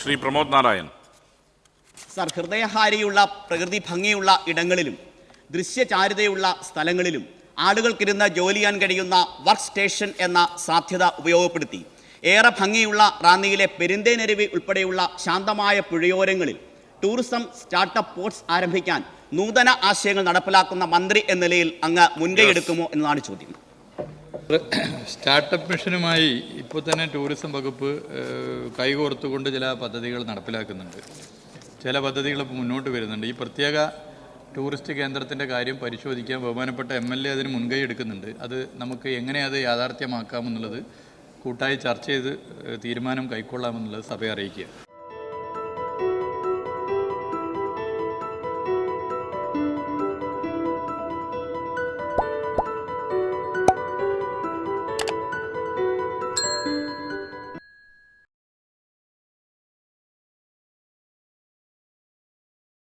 Shri Pramod Narayan. Sir ഹൃദയഹാരിയുള്ള പ്രകൃതി ഭംഗിയുള്ള ഇടങ്ങളിലും ദൃശ്യചാരുതയുള്ള സ്ഥലങ്ങളിലും ആളുകൾക്കിരുന്ന് ജോലി ചെയ്യാൻ കഴിയുന്ന വർക്ക് സ്റ്റേഷൻ എന്ന സാധ്യത ഉപയോഗപ്പെടുത്തി ഏറെ ഭംഗിയുള്ള റാന്നിയിലെ പെരിന്തേനരുവി ഉൾപ്പെടെയുള്ള ശാന്തമായ പുഴയോരങ്ങളിൽ ടൂറിസം സ്റ്റാർട്ടപ്പ് പോർട്സ് ആരംഭിക്കാൻ നൂതന ആശയങ്ങൾ നടപ്പിലാക്കുന്ന മന്ത്രി എന്ന നിലയിൽ അങ്ങ് മുൻകൈയെടുക്കുമോ എന്നതാണ് ചോദ്യം. സ്റ്റാർട്ടപ്പ് മിഷനുമായി ഇപ്പോൾ തന്നെ ടൂറിസം വകുപ്പ് കൈകോർത്തുകൊണ്ട് ചില പദ്ധതികൾ നടപ്പിലാക്കുന്നുണ്ട്. ചില പദ്ധതികൾ മുന്നോട്ട് വരുന്നുണ്ട്. ഈ പ്രത്യേക ടൂറിസ്റ്റ് കേന്ദ്രത്തിന്റെ കാര്യം പരിശോധിക്കാൻ ബഹുമാനപ്പെട്ട എം എൽ എ അതിന് മുൻകൈ എടുക്കുന്നുണ്ട്. അത് നമുക്ക് എങ്ങനെ അത് യാഥാർത്ഥ്യമാക്കാമെന്നുള്ളത് കൂട്ടായി ചർച്ച ചെയ്ത് തീരുമാനം കൈക്കൊള്ളാമെന്നുള്ളത് സഭയെ അറിയിക്കുക